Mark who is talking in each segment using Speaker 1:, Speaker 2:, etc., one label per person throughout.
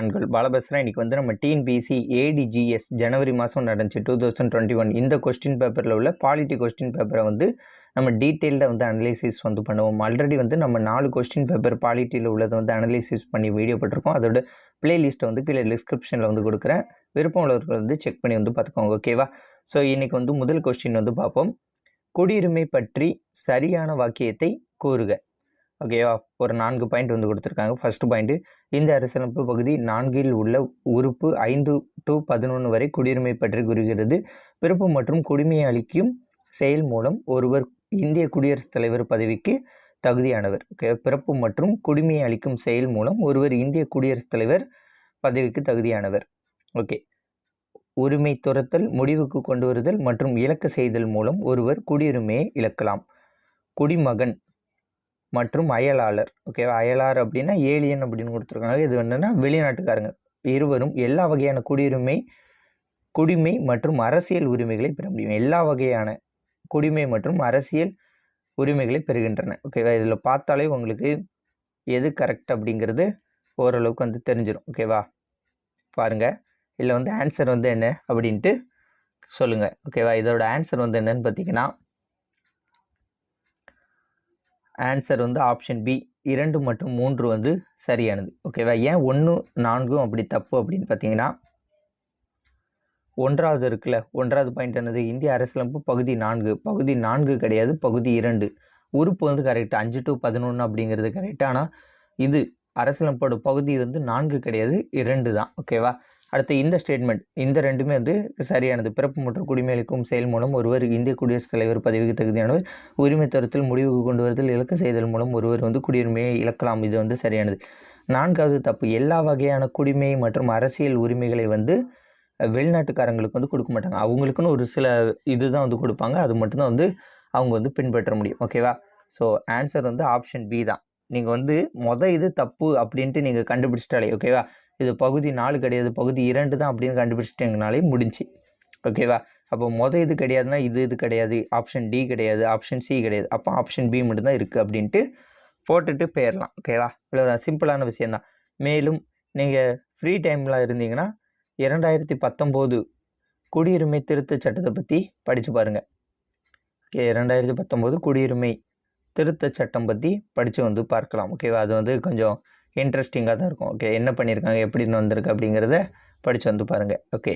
Speaker 1: அன்கள் பாலபஸ்ரா இன்னைக்கு வந்து நம்ம டிஎன்பிசி ஏடிஜிஎஸ் ஜனவரி மாதம் நடந்துச்சு டூ தௌசண்ட் டுவெண்ட்டி ஒன் இந்த கொஸ்டின் பேப்பரில் உள்ள பாலிட்டி கொஸ்டின் பேப்பரை வந்து நம்ம டீட்டெயில்டாக வந்து அனலைசிஸ் வந்து பண்ணுவோம். ஆல்ரெடி வந்து நம்ம நாலு கொஸ்டின் பேப்பர் பாலிட்டியில் உள்ளதை வந்து அனலைசிஸ் பண்ணி வீடியோ போட்டிருக்கோம். அதோட பிளேலிஸ்ட்டை வந்து கீழே டிஸ்கிரிப்ஷனில் வந்து கொடுக்குறேன். விருப்பம் உள்ளவர்கள் வந்து செக் பண்ணி வந்து பார்த்துக்கோங்க ஓகேவா ஸோ இன்றைக்கி வந்து முதல் கொஸ்டின் வந்து பார்ப்போம். குடியுரிமை பற்றி சரியான வாக்கியத்தை கூறுக. ஓகேவா ஒரு நான்கு பாயிண்ட் வந்து கொடுத்துருக்காங்க. ஃபர்ஸ்ட் பாயிண்ட்டு இந்த அரசியலமைப்பு பகுதி நான்கில் உள்ள உறுப்பு ஐந்து டு பதினொன்று வரை குடியுரிமை பற்றி கூறுகிறது. பிறப்பு மற்றும் குடிமையை அளிக்கும் செயல் மூலம் ஒருவர் இந்திய குடியரசுத் தலைவர் பதவிக்கு தகுதியானவர். ஓகே பிறப்பு மற்றும் குடிமையை அளிக்கும் செயல் மூலம் ஒருவர் இந்திய குடியரசுத் தலைவர் பதவிக்கு தகுதியானவர். ஓகே உரிமை துரத்தல் முடிவுக்கு கொண்டு வருதல் மற்றும் இலக்கு செய்தல் மூலம் ஒருவர் குடியுரிமையை இழக்கலாம். குடிமகன் மற்றும் அயலாளர். ஓகேவா அயலார் அப்படின்னா ஏலியன் அப்படின்னு கொடுத்துருக்காங்க. இது என்னென்னா வெளிநாட்டுக்காரங்க. இருவரும் எல்லா வகையான குடியுரிமை குடிமை மற்றும் அரசியல் உரிமைகளை பெற முடியும். எல்லா வகையான குடிமை மற்றும் அரசியல் உரிமைகளை பெறுகின்றன. ஓகேவா இதில் பார்த்தாலே உங்களுக்கு எது கரெக்ட் அப்படிங்கிறது ஓரளவுக்கு வந்து தெரிஞ்சிடும் ஓகேவா பாருங்கள் இதில் வந்து ஆன்சர் வந்து என்ன அப்படின்ட்டு சொல்லுங்கள் ஓகேவா இதோட ஆன்சர் வந்து என்னன்னு பார்த்தீங்கன்னா ஆன்சர் வந்து ஆப்ஷன் பி இரண்டு மற்றும் மூன்று வந்து சரியானது. ஓகேவா ஏன் ஒன்று நான்கும் அப்படி தப்பு அப்படின்னு பார்த்தீங்கன்னா ஒன்றாவது இருக்குல்ல? ஒன்றாவது பாயிண்ட் என்னது? இந்திய அரசியலமைப்பு பகுதி நான்கு. பகுதி நான்கு கிடையாது பகுதி இரண்டு. உறுப்பு வந்து கரெக்ட் அஞ்சு டு பதினொன்று அப்படிங்கிறது கரெக்ட் ஆனால் இது அரசியலமைப்போட பகுதி வந்து நான்கு கிடையாது இரண்டு தான். ஓகேவா அடுத்து இந்த ஸ்டேட்மெண்ட் இந்த ரெண்டுமே வந்து சரியானது. பிறப்பு மற்றும் குடிமையளிக்கும் செயல் மூலம் ஒருவர் இந்திய குடியரசுத் தலைவர் பதவிக்கு தகுதியானவர் உரிமை தரத்தில் முடிவுக்கு கொண்டு வருதல் இலக்கு செய்தல் மூலம் ஒருவர் வந்து குடியுரிமையை இழக்கலாம். இது வந்து சரியானது. நான்காவது தப்பு எல்லா வகையான குடிமை மற்றும் அரசியல் உரிமைகளை வந்து வெளிநாட்டுக்காரங்களுக்கு வந்து கொடுக்க மாட்டாங்க. அவங்களுக்குன்னு ஒரு சில இதுதான் வந்து கொடுப்பாங்க. அது மட்டும்தான் வந்து அவங்க வந்து பின்பற்ற முடியும். ஓகேவா ஸோ ஆன்சர் வந்து ஆப்ஷன் பி தான். நீங்கள் வந்து மொதல் இது தப்பு அப்படின்ட்டு நீங்கள் கண்டுபிடிச்சிட்டாலே ஓகேவா இது பகுதி நாலு கிடையாது பகுதி இரண்டு தான் அப்படின்னு கண்டுபிடிச்சிட்டிங்கனாலே முடிஞ்சு. ஓகேவா அப்போ மொதல் இது கிடையாதுன்னா இது இது கிடையாது ஆப்ஷன் டி கிடையாது ஆப்ஷன் சி கிடையாது. அப்போ ஆப்ஷன் பி மட்டும்தான் இருக்குது அப்படின்ட்டு போட்டுட்டு போயிடலாம் ஓகேவா இவ்வளோதான் சிம்பிளான விஷயந்தான் மேலும் நீங்கள் ஃப்ரீ டைமில் இருந்தீங்கன்னா இரண்டாயிரத்தி பத்தொம்போது குடியுரிமை திருத்தச் சட்டத்தை பற்றி படித்து பாருங்கள் ஓகே இரண்டாயிரத்தி பத்தொம்போது குடியுரிமை திருத்தச் சட்டம் பற்றி படித்து வந்து பார்க்கலாம். ஓகேவா அது வந்து கொஞ்சம் இன்ட்ரெஸ்டிங்காக தான் இருக்கும். ஓகே என்ன பண்ணியிருக்காங்க எப்படின்னு வந்திருக்கு அப்படிங்கிறத படித்து வந்து பாருங்கள் ஓகே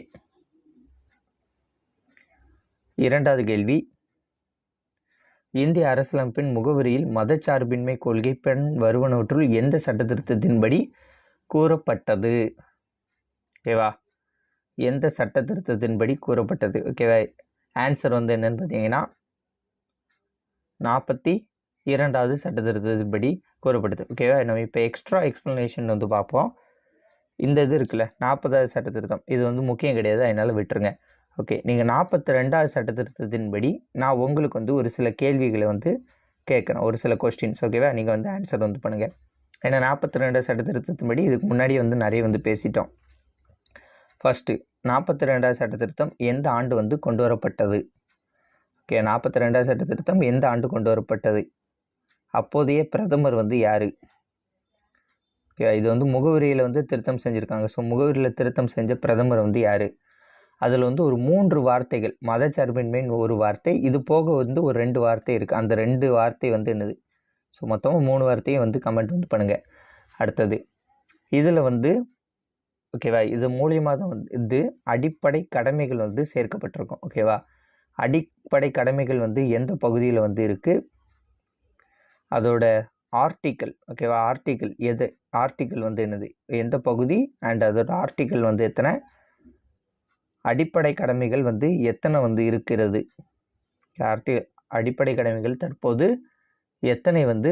Speaker 1: இரண்டாவது கேள்வி. இந்திய அரசியலமைப்பின் முகவரியில் மதச்சார்பின்மை கொள்கை பெண் வருவனவற்றுள் எந்த சட்டத்திருத்தத்தின்படி கூறப்பட்டது? ஓகேவா எந்த சட்ட திருத்தத்தின்படி கூறப்பட்டது ஓகேவா ஆன்சர் வந்து என்னன்னு பார்த்தீங்கன்னா நாற்பத்தி இரண்டாவது சட்ட கூறப்படுது. ஓகேவா நம்ம இப்போ எக்ஸ்ட்ரா எக்ஸ்ப்ளனேஷன் வந்து பார்ப்போம். இந்த இது இருக்குல்ல நாற்பதாவது சட்ட திருத்தம். இது வந்து முக்கியம் கிடையாது அதனால் விட்டுருங்க. ஓகே நீங்கள் நாற்பத்தி ரெண்டாவது சட்டத்திருத்தத்தின்படி நான் உங்களுக்கு வந்து ஒரு சில கேள்விகளை வந்து கேட்குறேன் ஒரு சில கொஸ்டின்ஸ் ஓகேவா நீங்கள் வந்து ஆன்சர் வந்து பண்ணுங்கள் ஏன்னா நாற்பத்தி ரெண்டாவது சட்டத்திருத்தத்தின்படி இதுக்கு முன்னாடி வந்து நிறைய வந்து பேசிட்டோம். ஃபஸ்ட்டு நாற்பத்தி ரெண்டாவது சட்ட திருத்தம் எந்த ஆண்டு வந்து கொண்டு வரப்பட்டது? ஓகே நாற்பத்தி ரெண்டாவது சட்ட திருத்தம் எந்த ஆண்டு கொண்டு வரப்பட்டது? அப்போதைய பிரதமர் வந்து யார்? இது வந்து முகவரியில் வந்து திருத்தம் செஞ்சுருக்காங்க. ஸோ முகவரியில் திருத்தம் செஞ்ச பிரதமர் வந்து யார்? அதில் வந்து ஒரு மூன்று வார்த்தைகள். மதச்சார்பின்மைன்னு ஒரு வார்த்தை இது போக வந்து ஒரு ரெண்டு வார்த்தை இருக்குது அந்த ரெண்டு வார்த்தை வந்து என்னது? ஸோ மொத்தமாக மூணு வார்த்தையும் வந்து கமெண்ட் வந்து பண்ணுங்கள் அடுத்தது இதில் வந்து ஓகேவா இது மூலியமாக தான் வந்து இது அடிப்படை கடமைகள் வந்து சேர்க்கப்பட்டிருக்கும். ஓகேவா அடிப்படை கடமைகள் வந்து எந்த பகுதியில் வந்து இருக்குது அதோட ஆர்டிக்கல் ஓகேவா ஆர்டிக்கல் எது? ஆர்டிக்கல் வந்து என்னது? எந்த பகுதி? அண்ட் அதோட ஆர்டிக்கல் வந்து எத்தனை? அடிப்படை கடமைகள் வந்து எத்தனை வந்து இருக்கிறது? ஆர்டி அடிப்படை கடமைகள் தற்போது எத்தனை வந்து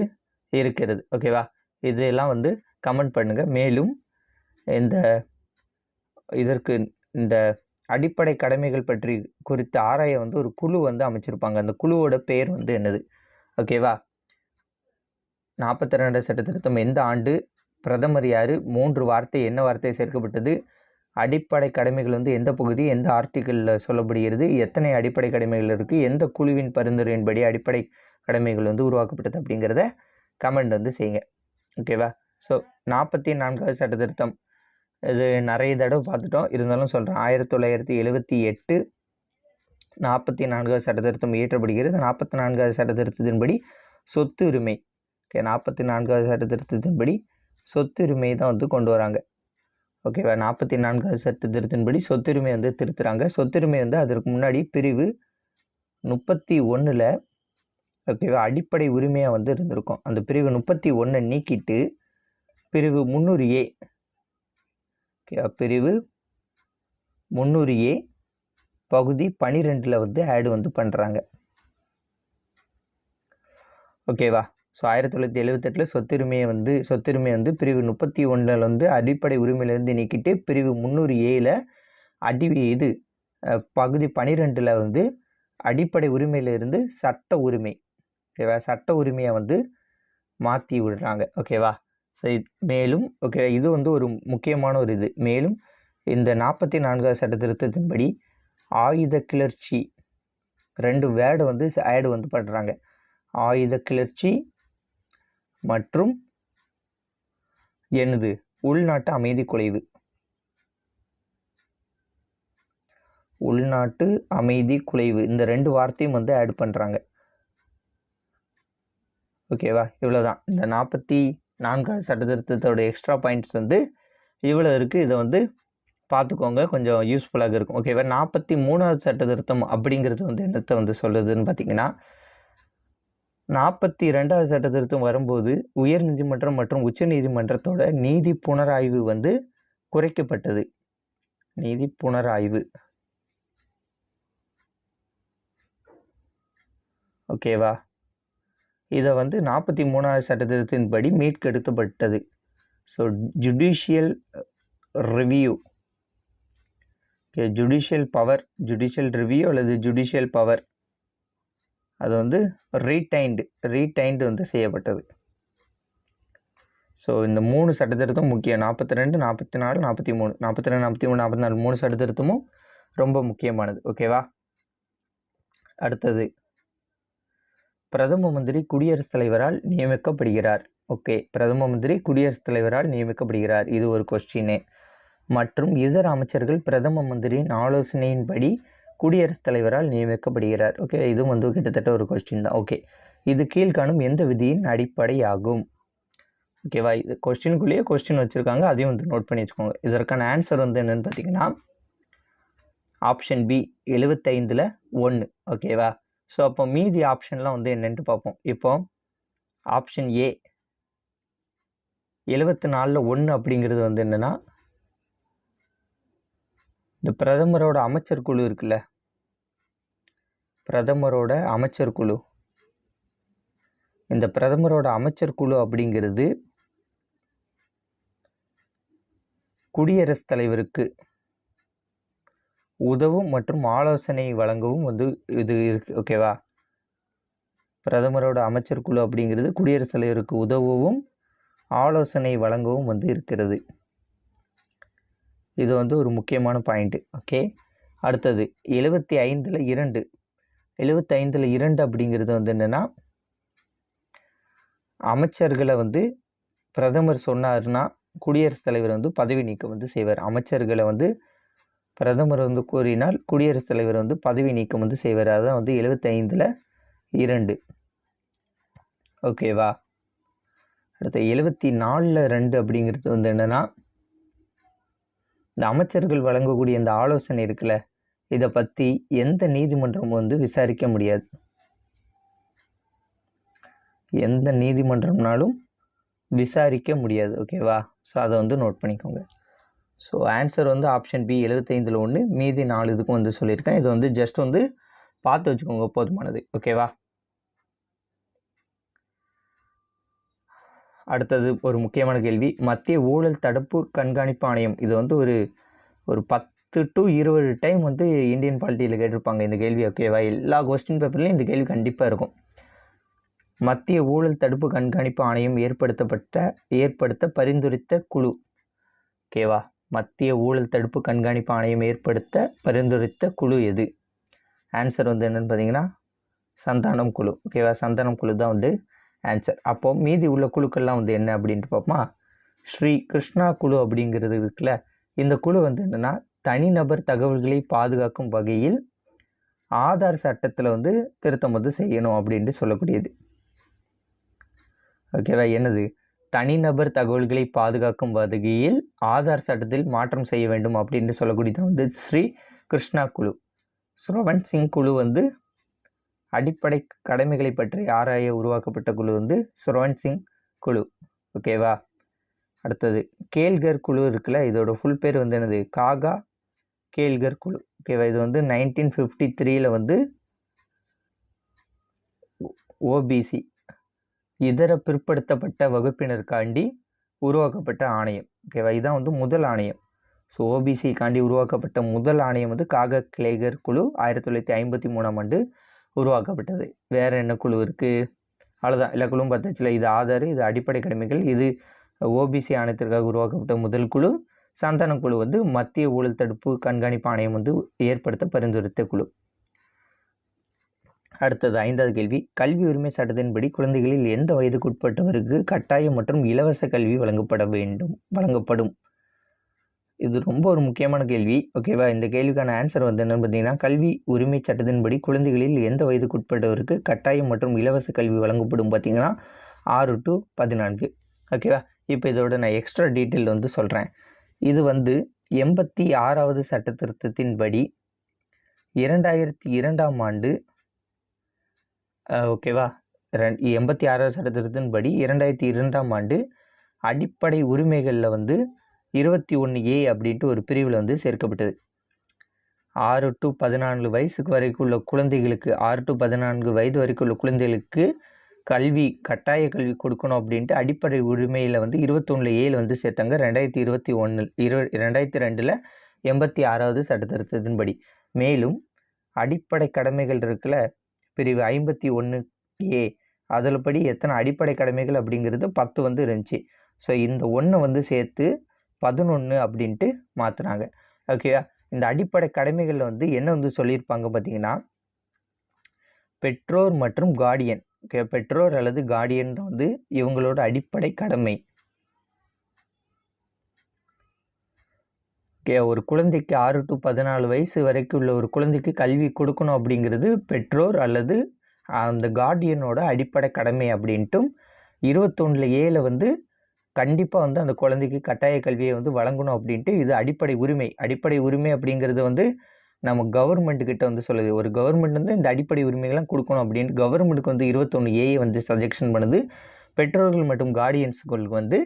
Speaker 1: இருக்கிறது? ஓகேவா இதெல்லாம் வந்து கமெண்ட் பண்ணுங்கள் மேலும் இந்த இதற்கு இந்த அடிப்படை கடமைகள் பற்றி குறித்து ஆராய வந்து ஒரு குழு வந்து அமைச்சிருப்பாங்க. அந்த குழுவோட பெயர் வந்து என்னது? ஓகேவா நாற்பத்தி ரெண்டு சட்ட திருத்தம் எந்த ஆண்டு? பிரதமர் யார்? மூன்று வார்த்தை என்ன வார்த்தை சேர்க்கப்பட்டது? அடிப்படை கடமைகள் வந்து எந்த பகுதி? எந்த ஆர்டிக்கிளில் சொல்லப்படுகிறது? எத்தனை அடிப்படை கடமைகள் இருக்குது எந்த குழுவின் பரிந்துரையின்படி அடிப்படை கடமைகள் வந்து உருவாக்கப்பட்டது அப்படிங்கிறத கமெண்ட் வந்து செய்யுங்க. ஓகேவா ஸோ நாற்பத்தி நான்காவது சட்ட திருத்தம் இது நிறைய தடவை பார்த்துட்டோம். இருந்தாலும் சொல்கிறேன் ஆயிரத்தி தொள்ளாயிரத்தி எழுபத்தி எட்டு நாற்பத்தி நான்காவது சட்டத்திருத்தம் இயற்றப்படுகிறது. நாற்பத்தி நான்காவது சட்டத்திருத்தத்தின்படி சொத்து உரிமை. ஓகே நாற்பத்தி நான்காவது சட்டத்திருத்தத்தின்படி சொத்துரிமையை தான் வந்து கொண்டு வராங்க. ஓகேவா? நாற்பத்தி நான்காவது சட்டத்திருத்தின்படி சொத்துரிமை வந்து திருத்துறாங்க. சொத்துரிமை வந்து அதற்கு முன்னாடி பிரிவு முப்பத்தி ஒன்றில் ஓகேவா? அடிப்படை உரிமையாக வந்து இருந்திருக்கும். அந்த பிரிவு முப்பத்தி ஒன்றை நீக்கிட்டு பிரிவு முந்நூறு ஏ ஓகேவா? பிரிவு முந்நூறு ஏ பகுதி பனிரெண்டில் வந்து ஆடு வந்து பண்ணுறாங்க ஓகேவா? ஸோ ஆயிரத்தி தொள்ளாயிரத்தி எழுவத்தெட்டில் சொத்துரிமையை வந்து சொத்துரிமை வந்து பிரிவு முப்பத்தி ஒன்றில் வந்து அடிப்படை உரிமையிலேருந்து நீக்கிட்டு பிரிவு முந்நூறு ஏழில் அடி இது பகுதி பனிரெண்டில் வந்து அடிப்படை உரிமையிலிருந்து சட்ட உரிமை ஓகேவா? சட்ட உரிமையை வந்து மாற்றி விடுறாங்க ஓகேவா? ஸோ மேலும் ஓகே இது வந்து ஒரு முக்கியமான ஒரு இது. மேலும் இந்த நாற்பத்தி நான்காவது சட்ட திருத்தத்தின்படி ஆயுத கிளர்ச்சி ரெண்டு வேர்டு வந்து ஆடு வந்து பண்ணுறாங்க ஆயுத கிளர்ச்சி மற்றும் எனது உள்நாட்டு அமைதி குலைவு. உள்நாட்டு அமைதி குலைவு. இந்த ரெண்டு வார்த்தையும் வந்து ஆட் பண்ணுறாங்க ஓகேவா இவ்வளோதான் இந்த நாற்பத்தி நான்காவது சட்டத்திருத்தத்தோட எக்ஸ்ட்ரா பாயிண்ட்ஸ் வந்து இவ்வளோ இருக்குது இதை வந்து பார்த்துக்கோங்க. கொஞ்சம் யூஸ்ஃபுல்லாக இருக்கும். ஓகேவா நாற்பத்தி மூணாவது சட்டத்திருத்தம் அப்படிங்கிறது வந்து என்னத்தை வந்து சொல்லுதுன்னு பார்த்தீங்கன்னா நாற்பத்தி ரெண்டாவது சட்ட திருத்தம் வரும்போது உயர் நீதிமன்றம் மற்றும் உச்ச நீதிமன்றத்தோட நீதி புனராய்வு வந்து குறைக்கப்பட்டது. நீதி புனராய்வு. ஓகேவா இதை வந்து நாற்பத்தி மூணாவது சட்ட படி மீட்கெடுக்கப்பட்டது. So judicial review okay judicial power judicial review அல்லது ஜுடிஷியல் பவர் அது வந்து ரீடைன்டு ரீடைன்டு வந்து செய்யப்பட்டது. ஸோ இந்த மூணு சட்டத்திருத்தம் முக்கியம். நாற்பத்தி ரெண்டு நாற்பத்தி நாலு நாற்பத்தி மூணு நாற்பத்தி ரெண்டு நாற்பத்தி மூணு நாற்பத்தி நாலு மூணு சட்டத்திருத்தமும் ரொம்ப முக்கியமானது. ஓகேவா அடுத்தது. பிரதம மந்திரி குடியரசுத் தலைவரால் நியமிக்கப்படுகிறார். ஓகே பிரதம மந்திரி குடியரசுத் தலைவரால் நியமிக்கப்படுகிறார். இது ஒரு கொஸ்டின் மற்றும் இதர அமைச்சர்கள் பிரதம மந்திரியின் ஆலோசனையின்படி குடியரசுத் தலைவரால் நியமிக்கப்படுகிறார். ஓகே இதுவும் வந்து கிட்டத்தட்ட ஒரு கொஸ்டின் தான். ஓகே இது கீழ்காணும் எந்த விதியின் அடிப்படையாகும்? ஓகேவா இது கொஸ்டினுக்குள்ளேயே கொஸ்டின் வச்சுருக்காங்க. அதையும் வந்து நோட் பண்ணி வச்சுக்கோங்க. இதற்கான ஆன்சர் வந்து என்னென்னு பார்த்தீங்கன்னா ஆப்ஷன் பி எழுபத்தைந்தில் ஒன்று ஓகேவா ஸோ அப்போ மீதி ஆப்ஷன்லாம் வந்து என்னென்ட்டு பார்ப்போம். இப்போ ஆப்ஷன் ஏ எழுபத்தி நாலில் ஒன்று அப்படிங்கிறது வந்து என்னென்னா இந்த பிரதமரோட அமைச்சர் குழு இருக்குல்ல பிரதமரோட அமைச்சர் குழு. இந்த பிரதமரோட அமைச்சர் குழு அப்படிங்கிறது குடியரசுத் தலைவருக்கு உதவும் மற்றும் ஆலோசனை வழங்கவும் வந்து இது இருக்கு. ஓகேவா பிரதமரோட அமைச்சர் குழு அப்படிங்கிறது குடியரசுத் தலைவருக்கு உதவவும் ஆலோசனை வழங்கவும் வந்து இருக்கிறது. இது வந்து ஒரு முக்கியமான பாயிண்ட்டு ஓகே அடுத்தது எழுபத்தி ஐந்தில் இரண்டு எழுபத்தைந்தில் இரண்டு அப்படிங்கிறது வந்து என்னென்னா அமைச்சர்களை வந்து பிரதமர் சொன்னார்னா குடியரசுத் தலைவர் வந்து பதவி நீக்கம் வந்து செய்வார். அமைச்சர்களை வந்து பிரதமர் வந்து கூறினால் குடியரசுத் தலைவர் வந்து பதவி நீக்கம் வந்து செய்வார். அதுதான் வந்து எழுபத்தைந்தில் இரண்டு. ஓகேவா அடுத்த எழுபத்தி நாலில் ரெண்டு அப்படிங்கிறது வந்து என்னென்னா இந்த அமைச்சர்கள் வழங்கக்கூடிய இந்த ஆலோசனை இருக்குல்ல இதை பற்றி எந்த நீதிமன்றமும் வந்து விசாரிக்க முடியாது. எந்த நீதிமன்றம்னாலும் விசாரிக்க முடியாது ஓகேவா ஸோ அதை வந்து நோட் பண்ணிக்கோங்க. ஸோ ஆன்சர் வந்து ஆப்ஷன் பி எழுபத்தைந்தில் ஒன்று மீதி நாலு இதுக்கும் வந்து சொல்லியிருக்கேன். இது வந்து ஜஸ்ட் வந்து பார்த்து வச்சுக்கோங்க போதுமானது ஓகேவா அடுத்தது ஒரு முக்கியமான கேள்வி. மத்திய ஊழல் தடுப்பு கண்காணிப்பு ஆணையம் இது வந்து ஒரு ஒரு பத் பத்து டு இருபது டைம் வந்து இந்தியன் பாலிட்டியில் கேட்டிருப்பாங்க. இந்த கேள்வி ஓகேவா எல்லா கொஸ்டின் பேப்பர்லேயும் இந்த கேள்வி கண்டிப்பாக இருக்கும். மத்திய ஊழல் தடுப்பு கண்காணிப்பு ஆணையம் ஏற்படுத்தப்பட்ட ஏற்படுத்த பரிந்துரைத்த குழு. ஓகேவா மத்திய ஊழல் தடுப்பு கண்காணிப்பு ஆணையம் ஏற்படுத்த பரிந்துரைத்த குழு எது? ஆன்சர் வந்து என்னென்னு பார்த்தீங்கன்னா சந்தானம் குழு. ஓகேவா சந்தானம் குழு தான் வந்து ஆன்சர் அப்போது மீதி உள்ள குழுக்கள்லாம் வந்து என்ன அப்படின்ட்டு பார்ப்போமா ஸ்ரீ கிருஷ்ணா குழு அப்படிங்கிறது இருக்குல்ல. இந்த குழு வந்து என்னென்னா தனிநபர் தகவல்களை பாதுகாக்கும் வகையில் ஆதார் சட்டத்தில் வந்து திருத்தம் வந்து செய்யணும் அப்படின்ட்டு சொல்லக்கூடியது. ஓகேவா என்னது? தனிநபர் தகவல்களை பாதுகாக்கும் வகையில் ஆதார் சட்டத்தில் மாற்றம் செய்ய வேண்டும் அப்படின்னு சொல்லக்கூடியது வந்து ஸ்ரீ கிருஷ்ணா குழு. ஸ்ரவன் சிங் குழு வந்து அடிப்படை கடமைகளை பற்றி ஆராய உருவாக்கப்பட்ட குழு வந்து ஸ்ரவன் சிங் குழு. ஓகேவா அடுத்தது கேல்கர் குழு இருக்குல்ல இதோட ஃபுல் பேர் வந்து என்னது? காகா கேல்கர் குழு. ஓகேவா இது வந்து நைன்டீன் ஃபிஃப்டி த்ரீல வந்து ஓபிசி இதர பிற்படுத்தப்பட்ட வகுப்பினருக்காண்டி உருவாக்கப்பட்ட ஆணையம். ஓகேவா இதுதான் வந்து முதல் ஆணையம். ஸோ ஓபிசிக்காண்டி உருவாக்கப்பட்ட முதல் ஆணையம் வந்து காக கிளேகர் குழு ஆயிரத்தி தொள்ளாயிரத்தி ஐம்பத்தி மூணாம் ஆண்டு உருவாக்கப்பட்டது. வேறு என்ன குழு இருக்குது அவ்வளோதான் எல்லா குழுவும் பார்த்தாச்சுல இது ஆதார் இது அடிப்படை கடமைகள் இது ஓபிசி ஆணையத்திற்காக உருவாக்கப்பட்ட முதல் குழு. சாந்தான குழு வந்து மத்திய ஊழல் தடுப்பு கண்காணிப்பு ஆணையம் வந்து ஏற்படுத்த பரிந்துரைத்த குழு. அடுத்தது ஐந்தாவது கேள்வி. கல்வி உரிமை சட்டத்தின்படி குழந்தைகளில் எந்த வயதுக்குட்பட்டவருக்கு கட்டாயம் மற்றும் இலவச கல்வி வழங்கப்பட வேண்டும் வழங்கப்படும்? இது ரொம்ப ஒரு முக்கியமான கேள்வி. ஓகேவா இந்த கேள்விக்கான ஆன்சர் வந்து என்னென்னு பார்த்தீங்கன்னா கல்வி உரிமை சட்டத்தின்படி குழந்தைகளில் எந்த வயதுக்குட்பட்டவருக்கு கட்டாயம் மற்றும் இலவச கல்வி வழங்கப்படும் பார்த்தீங்கன்னா ஆறு டு பதினான்கு. ஓகேவா இப்போ இதோட நான் எக்ஸ்ட்ரா டீட்டெயில் வந்து சொல்கிறேன் இது வந்து எண்பத்தி ஆறாவது சட்ட திருத்தத்தின்படி இரண்டாயிரத்தி இரண்டாம் ஆண்டு ஓகேவா ரெண் எண்பத்தி ஆறாவது சட்ட திருத்தத்தின்படி இரண்டாயிரத்தி இரண்டாம் ஆண்டு அடிப்படை உரிமைகளில் வந்து இருபத்தி ஒன்று ஏ அப்படின்ட்டு ஒரு பிரிவில் வந்து சேர்க்கப்பட்டது. ஆறு டு பதினான்கு வயசுக்கு வரைக்கும் உள்ள குழந்தைகளுக்கு ஆறு டு பதினான்கு வயது வரைக்கும் உள்ள குழந்தைகளுக்கு கல்வி கட்டாய கல்வி கொடுக்கணும் அப்படின்ட்டு அடிப்படை உரிமையில் வந்து இருபத்தொன்னில் ஏழு வந்து சேர்த்தாங்க. ரெண்டாயிரத்தி இருபத்தி ஒன்று இரு ரெண்டாயிரத்தி ரெண்டில் எண்பத்தி ஆறாவது சட்டத்திருத்தத்தின்படி. மேலும் அடிப்படை கடமைகள் இருக்குல்ல? பிரிவு ஐம்பத்தி ஒன்று ஏ அதில் படி எத்தனை அடிப்படை கடமைகள் அப்படிங்கிறது பத்து வந்து இருந்துச்சு. ஸோ இந்த ஒன்று வந்து சேர்த்து பதினொன்று அப்படின்ட்டு மாற்றுறாங்க ஓகேவா இந்த அடிப்படை கடமைகளில் வந்து என்ன வந்து சொல்லியிருப்பாங்க பார்த்தீங்கன்னா? பெற்றோர் மற்றும் கார்டியன் பெற்றோர் அல்லது கார்டியன் தான் வந்து இவங்களோட அடிப்படை கடமை. ஓகே ஒரு குழந்தைக்கு ஆறு டு பதினாலு வயசு வரைக்கும் உள்ள ஒரு குழந்தைக்கு கல்வி கொடுக்கணும் அப்படிங்கிறது பெற்றோர் அல்லது அந்த கார்டியனோட அடிப்படை கடமை அப்படின்ட்டும் இருபத்தொன்னில் ஏழு வந்து கண்டிப்பாக வந்து அந்த குழந்தைக்கு கட்டாய கல்வியை வந்து வழங்கணும் அப்படின்ட்டு இது அடிப்படை உரிமை. அடிப்படை உரிமை அப்படிங்கிறது வந்து நம்ம கவர்மெண்ட் கிட்ட வந்து சொல்லுது ஒரு கவர்மெண்ட் வந்து இந்த அடிப்படை உரிமைகள்லாம் கொடுக்கணும் அப்படின்ட்டு கவர்மெண்ட்டுக்கு வந்து இருபத்தொன்று ஏஐ வந்து சஜெக்ஷன் பண்ணுது. பெற்றோர்கள் மற்றும் கார்டியன்ஸுகளுக்கு வந்து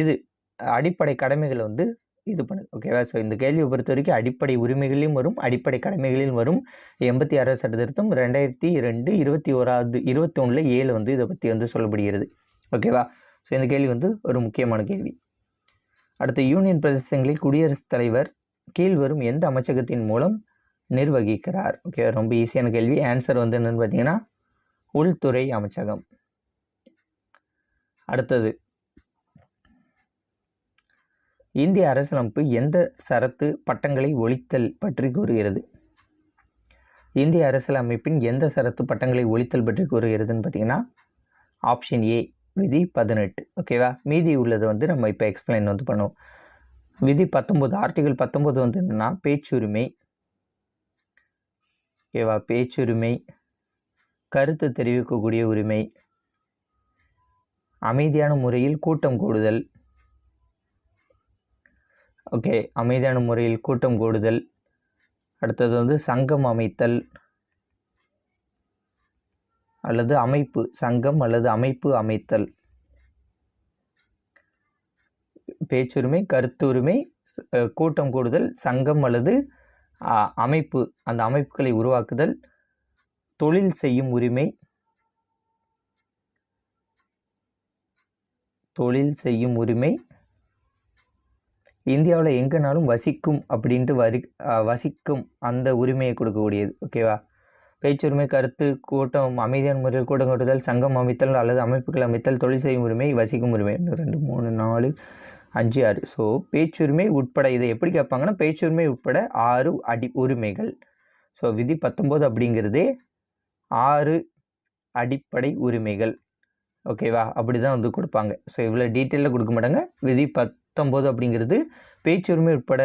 Speaker 1: இது அடிப்படை கடமைகளை வந்து இது பண்ணுது. ஓகேவா ஸோ இந்த கேள்வியை பொறுத்த வரைக்கும் அடிப்படை உரிமைகளிலும் வரும் அடிப்படை கடமைகளிலும் வரும். எண்பத்தி ஆறாவது சட்டத்திருத்தம் ரெண்டாயிரத்தி ரெண்டு இருபத்தி ஓராவது இருபத்தொன்னில் ஏழு வந்து இதை பற்றி வந்து சொல்லப்படுகிறது. ஓகேவா ஸோ இந்த கேள்வி வந்து ஒரு முக்கியமான கேள்வி. அடுத்த யூனியன் பிரதேசங்களில் குடியரசுத் தலைவர் கீழ்வரும் எந்த அமைச்சகத்தின் மூலம் நிர்வகிக்கிறார்? ஓகே ரொம்ப ஈஸியான கேள்வி. ஆன்சர் வந்து என்னென்னு பார்த்தீங்கன்னா உள்துறை அமைச்சகம். அடுத்தது இந்திய அரசியலமைப்பு எந்த சரத்து பட்டங்களை ஒழித்தல் பற்றி கூறுகிறது? இந்திய அரசியலமைப்பின் எந்த சரத்து பட்டங்களை ஒழித்தல் பற்றி கூறுகிறதுன்னு பார்த்தீங்கன்னா ஆப்ஷன் ஏ விதி பதினெட்டு. ஓகேவா மீதி உள்ளதை வந்து நம்ம இப்போ எக்ஸ்பிளைன் வந்து பண்ணுவோம். விதி பத்தொம்போது ஆர்டிகல் பத்தொம்போது வந்து என்னென்னா பேச்சுரிமை. ஓகேவா? பேச்சுரிமை கருத்து தெரிவிக்கக்கூடிய உரிமை. அமைதியான முறையில் கூட்டம் கூடுதல். ஓகே அமைதியான முறையில் கூட்டம் கூடுதல். அடுத்தது வந்து சங்கம் அமைத்தல். அல்லது அமைப்பு சங்கம் அல்லது அமைப்பு அமைத்தல். பேச்சுரிமை கருத்து உரிமை கூட்டம் கூடுதல் சங்கம் அல்லது அமைப்பு அந்த அமைப்புகளை உருவாக்குதல் தொழில் செய்யும் உரிமை தொழில் செய்யும் உரிமை இந்தியாவில் எங்கேனாலும் வசிக்கும் அப்படின்ட்டு வரி வசிக்கும் அந்த உரிமையை கொடுக்கக்கூடியது ஓகேவா பேச்சுரிமை கருத்து கூட்டம் அமைதியான முறையில் கூட்டம் கூட்டுதல் சங்கம் அமைத்தல் அல்லது அமைப்புகள் அமைத்தல் தொழில் செய்யும் உரிமை வசிக்கும் உரிமை ரெண்டு மூணு நாலு அஞ்சு ஆறு ஸோ பேச்சுரிமை உட்பட இதை எப்படி கேட்பாங்கன்னா பேச்சுரிமை உட்பட ஆறு அடி உரிமைகள். ஸோ விதி பத்தொம்போது அப்படிங்கிறதே ஆறு அடிப்படை உரிமைகள். ஓகேவா அப்படி தான் வந்து கொடுப்பாங்க. ஸோ இவ்வளோ டீட்டெயிலில் கொடுக்க மாட்டாங்க. விதி பத்தொம்போது அப்படிங்கிறது பேச்சுரிமை உட்பட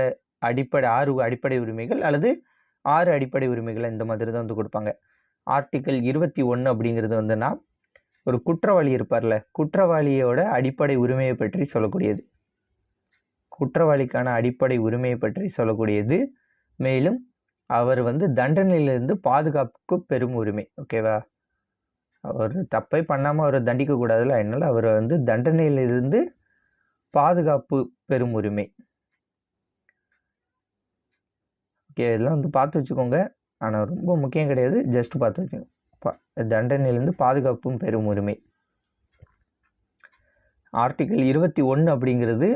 Speaker 1: அடிப்படை ஆறு அடிப்படை உரிமைகள் அல்லது ஆறு அடிப்படை உரிமைகள் இந்த மாதிரி தான் வந்து கொடுப்பாங்க. ஆர்டிக்கல் இருபத்தி ஒன்று அப்படிங்கிறது வந்துன்னா ஒரு குற்றவாளி இருப்பார்ல குற்றவாளியோட அடிப்படை உரிமையை பற்றி சொல்லக்கூடியது. குற்றவாளிக்கான அடிப்படை உரிமையை பற்றி சொல்லக்கூடியது. மேலும் அவர் வந்து தண்டனையிலிருந்து பாதுகாப்புக்கு பெரும் உரிமை. ஓகேவா அவர் தப்பை பண்ணாமல் அவரை தண்டிக்கக்கூடாதுல்ல அதனால் அவர் வந்து தண்டனையிலிருந்து பாதுகாப்பு பெரும் உரிமை. ஓகே இதெல்லாம் வந்து பார்த்து வச்சுக்கோங்க. ஆனால் ரொம்ப முக்கியம் கிடையாது. ஜஸ்ட் பார்த்து வச்சுக்கோங்க. தண்டனையிலேருந்து தண்டனையிலிருந்து பாதுகாப்பும் பெரும் உரிமை. ஆர்டிக்கிள் இருபத்தி ஒன்று அப்படிங்கிறது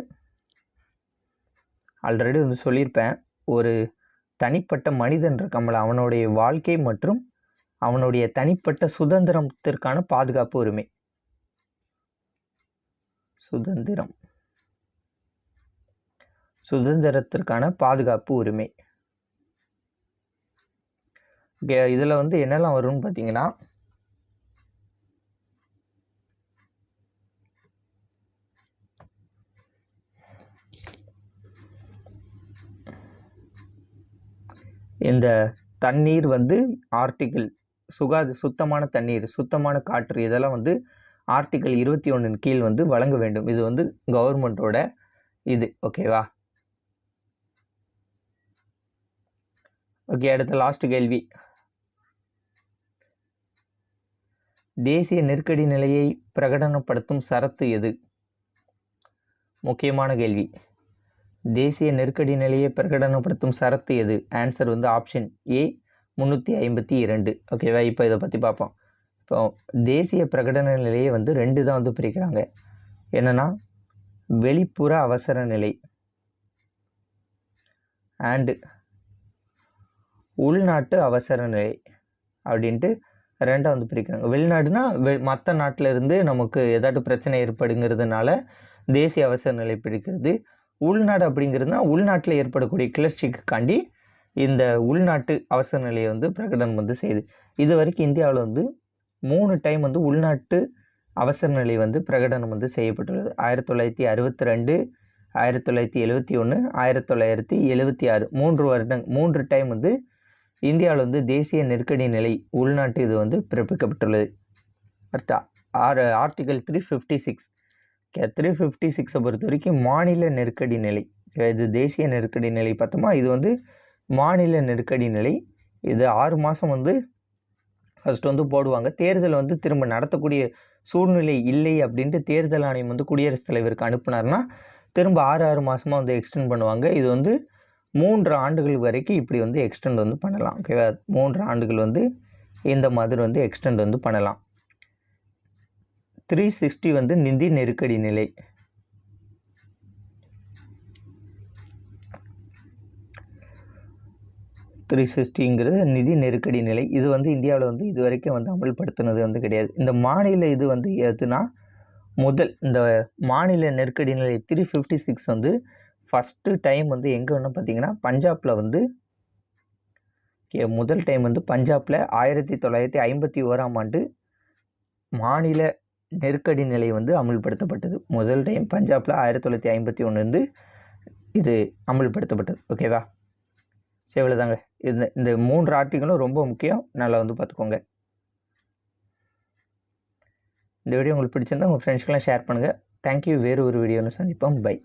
Speaker 1: ஆல்ரெடி வந்து சொல்லியிருப்பேன். ஒரு தனிப்பட்ட மனிதன் இருக்கம்ல அவனுடைய வாழ்க்கை மற்றும் அவனுடைய தனிப்பட்ட சுதந்திரத்திற்கான பாதுகாப்பு உரிமை. சுதந்திரம். சுதந்திரத்திற்கான பாதுகாப்பு உரிமை. இதில் வந்து என்னெல்லாம் வரும்னு பார்த்தீங்கன்னா இந்த தண்ணீர் வந்து ஆர்டிகிள் சுகாத சுத்தமான தண்ணீர் சுத்தமான காற்று இதெல்லாம் வந்து ஆர்டிக்கல் இருபத்தி ஒன்றின் கீழ் வந்து வழங்க வேண்டும். இது வந்து கவர்மெண்ட்டோட இது. ஓகேவா ஓகே அடுத்த லாஸ்ட் கேள்வி. தேசிய நெருக்கடி நிலையை பிரகடனப்படுத்தும் சரத்து எது? முக்கியமான கேள்வி. தேசிய நெருக்கடி நிலையை பிரகடனப்படுத்தும் சரத்து எது? ஆன்சர் வந்து ஆப்ஷன் ஏ முந்நூற்றி ஐம்பத்தி இரண்டு. ஓகேவா இப்போ இதை பற்றி பார்ப்போம். இப்போ தேசிய பிரகடன நிலையை வந்து ரெண்டு தான் வந்து பிரிக்கிறாங்க. என்னென்னா வெளிப்புற அவசர நிலை அண்டு உள்நாட்டு அவசர நிலை அப்படின்ட்டு ரெண்டாக வந்து பிரிக்கிறாங்க. வெளிநாடுனா வெ மற்ற நாட்டிலிருந்து நமக்கு ஏதாட்டும் பிரச்சனை ஏற்படுங்கிறதுனால தேசிய அவசர நிலை பிடிக்கிறது உள்நாடு அப்படிங்கிறதுனா உள்நாட்டில் ஏற்படக்கூடிய கிளர்ச்சிக்காண்டி இந்த உள்நாட்டு அவசர நிலையை வந்து பிரகடனம் வந்து செய்யுது. இது வரைக்கும் இந்தியாவில் வந்து மூணு டைம் வந்து உள்நாட்டு அவசர நிலை வந்து பிரகடனம் வந்து செய்யப்பட்டுள்ளது. ஆயிரத்தி தொள்ளாயிரத்தி அறுபத்தி ரெண்டு ஆயிரத்தி தொள்ளாயிரத்தி எழுபத்தி ஒன்று ஆயிரத்தி தொள்ளாயிரத்தி எழுபத்தி ஆறு. மூன்று வருடம் மூன்று டைம் வந்து இந்தியாவில் வந்து தேசிய நெருக்கடி நிலை உள்நாட்டு இது வந்து பிறப்பிக்கப்பட்டுள்ளது. அடுத்த ஆறு article three fifty six three fifty சிக்ஸை பொறுத்த வரைக்கும் மாநில நெருக்கடி நிலை. இது தேசிய நெருக்கடி நிலை பார்த்தோமா? இது வந்து மாநில நெருக்கடி நிலை. இது ஆறு மாதம் வந்து ஃபஸ்ட் வந்து போடுவாங்க. தேர்தல் வந்து திரும்ப நடத்தக்கூடிய சூழ்நிலை இல்லை அப்படின்ட்டு தேர்தல் ஆணையம் வந்து குடியரசுத் தலைவருக்கு அனுப்புனார்னா திரும்ப ஆறு ஆறு மாதமாக வந்து எக்ஸ்டெண்ட் பண்ணுவாங்க. இது வந்து மூன்று ஆண்டுகள் வரைக்கும் இப்படி வந்து எக்ஸ்டெண்ட் வந்து பண்ணலாம். ஓகேவா மூன்று ஆண்டுகள் வந்து இந்த மாதிரி வந்து எக்ஸ்டெண்ட் வந்து பண்ணலாம். த்ரீ சிக்ஸ்டி வந்து நிதி நெருக்கடி நிலை. த்ரீ சிக்ஸ்டிங்கிறது நிதி நெருக்கடி நிலை. இது வந்து இந்தியாவில் வந்து இது வரைக்கும் வந்து அமல்படுத்தினது வந்து கிடையாது. இந்த மாநில இது வந்து எதுனா முதல் இந்த மாநில நெருக்கடி நிலை த்ரீ ஃபிஃப்டி சிக்ஸ் வந்து ஃபஸ்ட்டு டைம் வந்து எங்கே ஒன்று பார்த்தீங்கன்னா பஞ்சாபில் வந்து ஓகே முதல் டைம் வந்து பஞ்சாபில் ஆயிரத்தி தொள்ளாயிரத்தி ஐம்பத்தி ஓராம் ஆண்டு மாநில நெருக்கடி நிலை வந்து அமுல்படுத்தப்பட்டது. முதல் டைம் பஞ்சாபில் ஆயிரத்தி தொள்ளாயிரத்தி ஐம்பத்தி ஒன்று வந்து இது அமுல்படுத்தப்பட்டது. ஓகேவா சரி இவ்வளோதாங்க இந்த இந்த மூன்று ஆர்டிகளும் ரொம்ப முக்கியம். நல்லா வந்து பார்த்துக்கோங்க. இந்த வீடியோ உங்களுக்கு பிடிச்சிருந்தா உங்கள் ஃப்ரெண்ட்ஸ்க்கெலாம் ஷேர் பண்ணுங்கள் தேங்க்யூ வேறு ஒரு வீடியோன்னு சந்திப்போம். பை